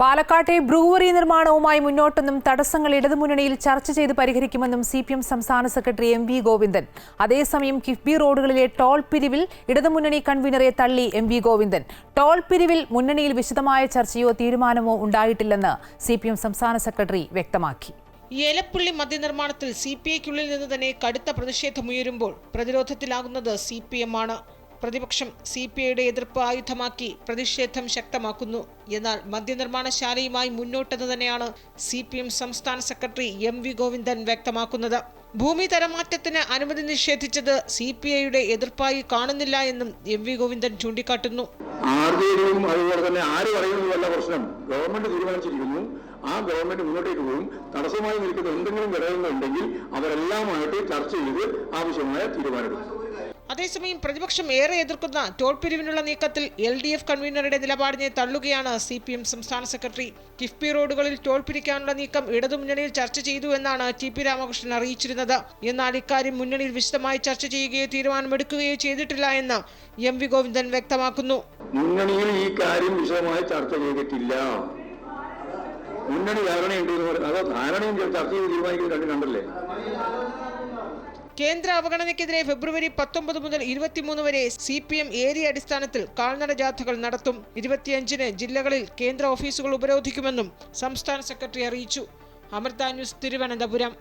പാലക്കാട്ടെ ബ്രൂവറി നിർമ്മാണവുമായി മുന്നോട്ടെന്നും തടസ്സങ്ങൾ ഇടതുമുന്നണിയിൽ ചർച്ച ചെയ്ത് പരിഹരിക്കുമെന്നും സി പി എം സംസ്ഥാന സെക്രട്ടറി എം വി ഗോവിന്ദൻ. അതേസമയം കിഫ്ബി റോഡുകളിലെ ടോൾ പിരിവിൽ ഇടതുമുന്നണി കൺവീനറെ തള്ളി എം വി ഗോവിന്ദൻ. ടോൾ പിരിവിൽ മുന്നണിയിൽ വിശദമായ ചർച്ചയോ തീരുമാനമോ ഉണ്ടായിട്ടില്ലെന്ന് സി സംസ്ഥാന സെക്രട്ടറി വ്യക്തമാക്കി. ഏലപ്പുള്ളി മദ്യനിർമ്മാണത്തിൽ സി പി ഐക്കുള്ളിൽ നിന്ന് തന്നെ കടുത്ത പ്രതിഷേധമുയരുമ്പോൾ പ്രതിരോധത്തിലാകുന്നത് സി പി എം ആണ്. പ്രതിപക്ഷം സി പി ഐയുടെ എതിർപ്പ് ആയുധമാക്കി പ്രതിഷേധം ശക്തമാക്കുന്നു. എന്നാൽ മദ്യനിർമ്മാണശാലയുമായി മുന്നോട്ടെന്ന് തന്നെയാണ് സി പി എം സംസ്ഥാന സെക്രട്ടറി എം വി ഗോവിന്ദൻ വ്യക്തമാക്കുന്നത്. ഭൂമി തരമാറ്റത്തിന് അനുമതി നിഷേധിച്ചത് സി പി ഐയുടെ എതിർപ്പായി കാണുന്നില്ല എന്നും എം വി ഗോവിന്ദൻ ചൂണ്ടിക്കാട്ടുന്നു. തന്നെ ആര് പ്രശ്നം. ഗവൺമെന്റ് ആ ഗവൺമെന്റ് മുന്നോട്ടേക്ക് പോകും. തടസ്സമായി നിൽക്കുന്ന എന്തെങ്കിലും ഘടകങ്ങളുണ്ടെങ്കിൽ അവരെല്ലാമായിട്ട് ചർച്ച ചെയ്ത് ആവശ്യമായ തീരുമാനമെടുക്കും. അതേസമയം പ്രതിപക്ഷം ഏറെ എതിർക്കുന്ന ടോൾ പിരിവിനുള്ള നീക്കത്തിൽ എൽ ഡി എഫ് കൺവീനറുടെ നിലപാടിനെ തള്ളുകയാണ് സി പി എം സംസ്ഥാന സെക്രട്ടറി. കിഫ്ബി റോഡുകളിൽ ടോൾ പിരിക്കാനുള്ള നീക്കം ഇടതുമുന്നണിയിൽ ചർച്ച ചെയ്തു എന്നാണ് ടി പി രാമകൃഷ്ണൻ അറിയിച്ചിരുന്നത്. എന്നാൽ ഇക്കാര്യം മുന്നണിയിൽ വിശദമായി ചർച്ച ചെയ്യുകയോ തീരുമാനമെടുക്കുകയോ ചെയ്തിട്ടില്ല എന്ന് എം വി ഗോവിന്ദൻ വ്യക്തമാക്കുന്നു. മുന്നണിയിൽ ഈ കാര്യം വിശദമായി ചർച്ച ചെയ്തിട്ടില്ല. മുന്നണി ധാരണയുണ്ട് അതോ ധാരണയും ചർച്ച ചെയ്ത് തീരുമാനിക്കുന്നത് കേന്ദ്ര അവഗണനയ്ക്കെതിരെ ഫെബ്രുവരി പത്തൊമ്പത് മുതൽ ഇരുപത്തിമൂന്ന് വരെ സി പി എം ഏരിയ അടിസ്ഥാനത്തിൽ കാൽനട ജാഥകൾ നടത്തും. ഇരുപത്തിയഞ്ചിന് ജില്ലകളിൽ കേന്ദ്ര ഓഫീസുകൾ ഉപരോധിക്കുമെന്നും സംസ്ഥാന സെക്രട്ടറി അറിയിച്ചു. അമൃത ന്യൂസ് തിരുവനന്തപുരം.